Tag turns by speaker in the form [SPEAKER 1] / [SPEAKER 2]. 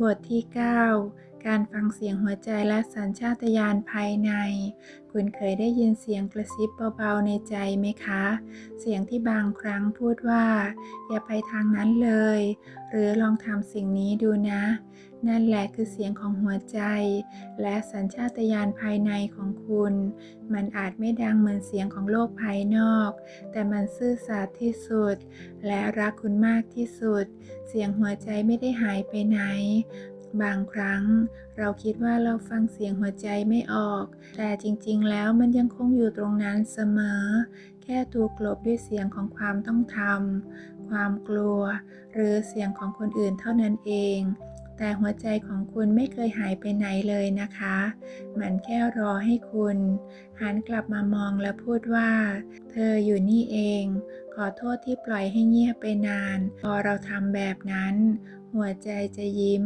[SPEAKER 1] บทที่ 9 การฟังเสียงหัวใจและสัญชาตญาณภายใน คุณเคยได้ยินเสียงกระซิบเบาๆในใจไหมคะ เสียงที่บางครั้งพูดว่า อย่าไปทางนั้นเลย หรือลองทำสิ่งนี้ดูนะ นั่นแหละคือเสียงของหัวใจ และสัญชาตญาณภายในของคุณ มันอาจไม่ดังเหมือนเสียงของโลกภายนอก แต่มันซื่อสัตย์ที่สุด และรักคุณมากที่สุด เสียงหัวใจไม่ได้หายไปไหนบางครั้งเราคิดว่าเราฟังเสียงหัวใจไม่ออก แต่จริงๆ แล้วมันยังคงอยู่ตรงนั้นเสมอ แค่ถูกกลบด้วยเสียงของความต้องทำ ความกลัว หรือเสียงของคนอื่นเท่านั้นเอง แต่หัวใจของคุณไม่เคยหายไปไหนเลยนะคะ มันแค่รอให้คุณหันกลับมามองและพูดว่า เธออยู่นี่เอง ขอโทษที่ปล่อยให้เงียบไปนาน พอเราทำแบบนั้น หัวใจจะยิ้ม